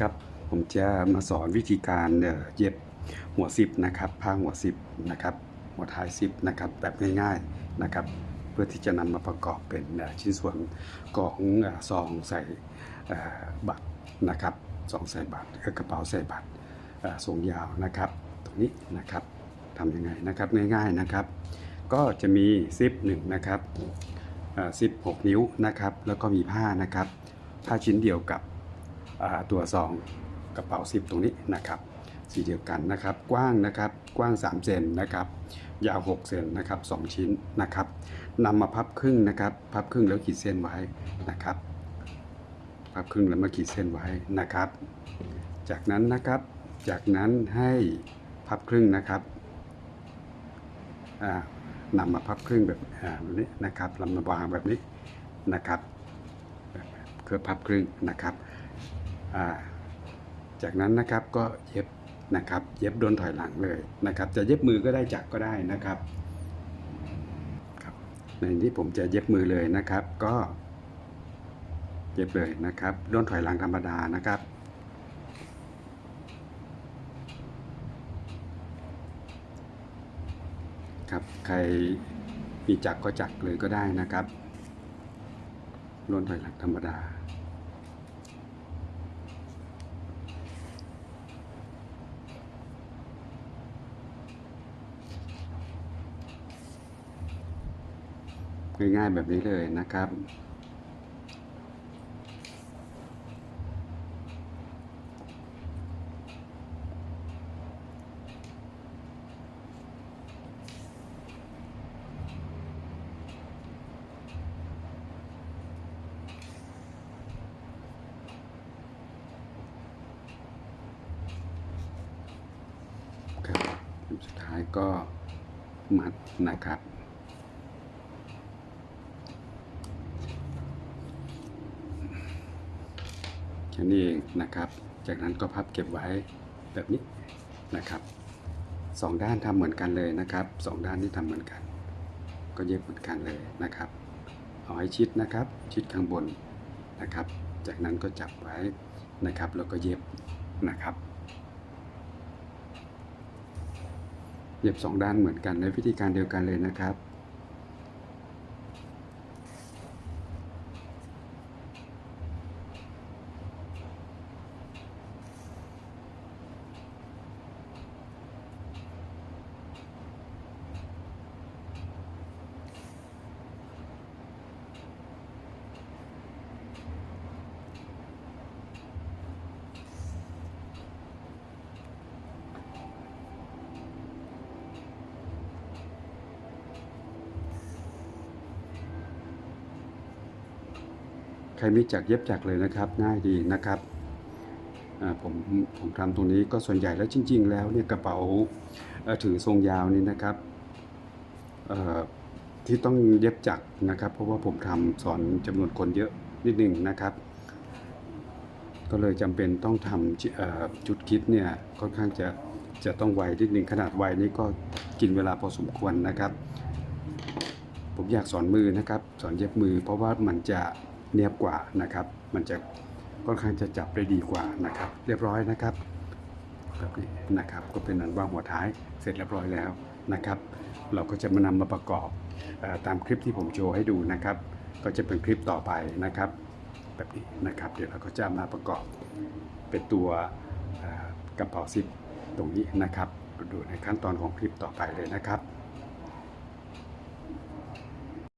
ครับผมจะมาสอนวิธีการเย็บหัวซิปนะครับผ้าหัวซิปนะครับหัวท้ายซิปนะครับแบบง่ายๆนะครับ เพื่อที่จะนำมาประกอบเป็นชิ้นส่วนของซองใส่บัตรนะครับซองใส่บัตรกระเป๋าใส่บัตรทรงยาวนะครับ ตรงนี้นะครับทำยังไงนะครับง่ายๆนะครับ ก็จะมีซิปหนึ่งนะครับซิป6นิ้วนะครับ แล้วก็มีผ้านะครับผ้าชิ้นเดียวกับ ตัวซองกระเป๋าซิปตรงนี้นะครับสีเดียวกันนะครับ กว้างนะครับกว้าง 3 เซนนะครับ ยาว 6 เซนนะครับ2ชิ้นนะครับนำมาพับครึ่งนะครับ พับครึ่งแล้วขีดเส้นไว้นะครับ พับครึ่งแล้วมาขีดเส้นไว้นะครับ จากนั้นนะครับ จากนั้นให้พับครึ่งนะครับอ่านำมาพับครึ่งแบบแบบนี้นะครับลำมาวางแบบนี้นะครับคือพับครึ่งนะครับ จากนั้นนะครับก็เย็บนะครับ เย็บโดนถอยหลังเลยนะครับ จะเย็บมือก็ได้จักก็ได้นะครับครับ ในนี้ผมจะเย็บมือเลยนะครับ ก็เย็บเลยนะครับโดนถอยหลังธรรมดานะครับครับใครมีจักก็จักเลยก็ได้นะครับโดนถอยหลังธรรมดา ง่ายๆแบบนี้เลยนะครับ ครับสุดท้ายก็มัดนะครับ ค่นี้เองนะครับ จากนั้นก็พับเก็บไว้แบบนี้นะครับสองด้านทำเหมือนกันเลยนะครับสองด้านที่ทำเหมือนกัน ก็เย็บเหมือนกันเลยนะครับเอาให้ชิดนะครับ ชิดข้างบนนะครับ จากนั้นก็จับไว้นะครับ แล้วก็เย็บนะครับ เย็บสองด้านเหมือนกันในวิธีการเดียวกันเลยนะครับ ใครมีจักเย็บจักเลยนะครับง่ายดีนะครับผมผมทำตรงนี้ก็ส่วนใหญ่แล้วจริง ๆ แล้วเนี่ยกระเป๋าถือทรงยาวนี่นะครับที่ต้องเย็บจักนะครับ เพราะว่าผมทำสอนจำนวนคนเยอะนิดหนึ่งนะครับ ก็เลยจำเป็นต้องทำจุดคิดเนี่ยค่อนข้างจะจะต้องไวนิดหนึ่งขนาดไวนี่ก็กินเวลาพอสมควรนะครับ ผมอยากสอนมือนะครับ สอนเย็บมือเพราะว่ามันจะ เนียบกว่านะครับ มันจะค่อนข้างจะจับได้ดีกว่านะครับ เรียบร้อยนะครับแบบนี้นะครับ ก็เป็นอันว่าหัวท้ายเสร็จเรียบร้อยแล้วนะครับ เราก็จะมานำมาประกอบตามคลิปที่ผมโชว์ให้ดูนะครับ ก็จะเป็นคลิปต่อไปนะครับ แบบนี้นะครับ เดี๋ยวเราก็จะมาประกอบเป็นตัวกระเป๋าซิปตรงนี้นะครับ ดูในขั้นตอนของคลิปต่อไปเลยนะครับ